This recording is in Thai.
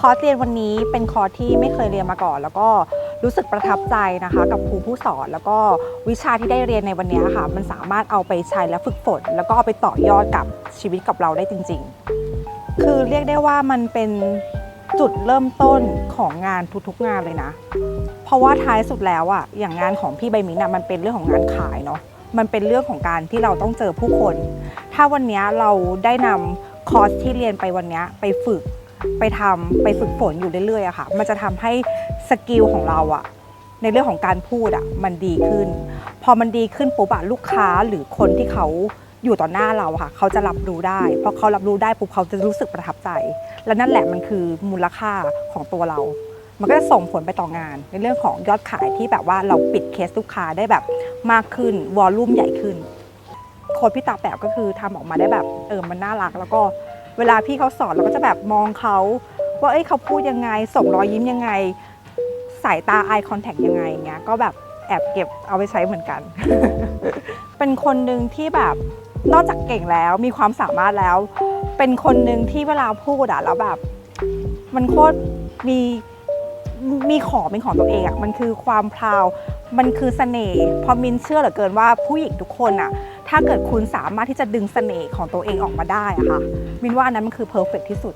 คอร์สเรียนวันนี้เป็นคอร์สที่ไม่เคยเรียนมาก่อน แล้วก็รู้สึกประทับใจนะคะ กับครูผู้สอน แล้วก็วิชาที่ได้เรียนในวันนี้ค่ะ มันสามารถเอาไปใช้และฝึกฝน แล้วก็เอาไปต่อยอดกับชีวิตกับเราได้จริง ๆ คือเรียกได้ว่ามันเป็นจุดเริ่มต้นของงานทุกๆงานเลยนะ เพราะว่าท้ายสุดแล้วอะอย่างงานของพี่ใบมินอะมันเป็นเรื่องของงานขายเนาะมันเป็นเรื่องของการที่เราต้องเจอผู้คน ถ้าวันนี้เราได้นำคอร์สที่เรียนไปวันนี้ไปฝึก ไปทำไปฝึกฝนอยู่เรื่อยๆอะค่ะ มันจะทำให้สกิลของเราอะในเรื่องของการพูดอะมันดีขึ้น พอมันดีขึ้นปุ๊บอะลูกค้าหรือคนที่เขาอยู่ต่อหน้าเราค่ะ เขาจะรับรู้ได้พอเขารับรู้ได้ปุ๊บเขาจะรู้สึกประทับใจ และนั่นแหละมันคือมูลค่าของตัวเรา มันก็จะส่งผลไปต่องาน ในเรื่องของยอดขายที่แบบว่าเราปิดเคสลูกค้าได้แบบมากขึ้นวอลลุ่มใหญ่ขึ้นโค้ดพี่ตาแปบก็คือทำออกมาได้แบบเออมันน่ารักแล้วก็ เวลาพี่เขาสอนเราก็จะแบบมองเขาว่าเอ้ยเขาพูดยังไง ส่งรอยยิ้มยังไง สายตา eye contact ยังไงเงี้ยก็แบบแอบเก็บเอาไปใช้เหมือนกัน เป็นคนหนึ่งที่แบบนอกจากเก่งแล้วมีความสามารถแล้ว เป็นคนหนึ่งที่เวลาพูดอะแล้วแบบ มันโคตรมีมีของเป็นของตัวเองอะมันคือความพราว มันคือเสน่ห์เพอมินเชื่อเหลือเกินว่าผู้หญิงทุกคนอะ ถ้าเกิดคุณสามารถที่จะดึงเสน่ห์ของตัวเองออกมาได้อะค่ะมินว่านนั้นมันคือเพอร์เฟกที่สุด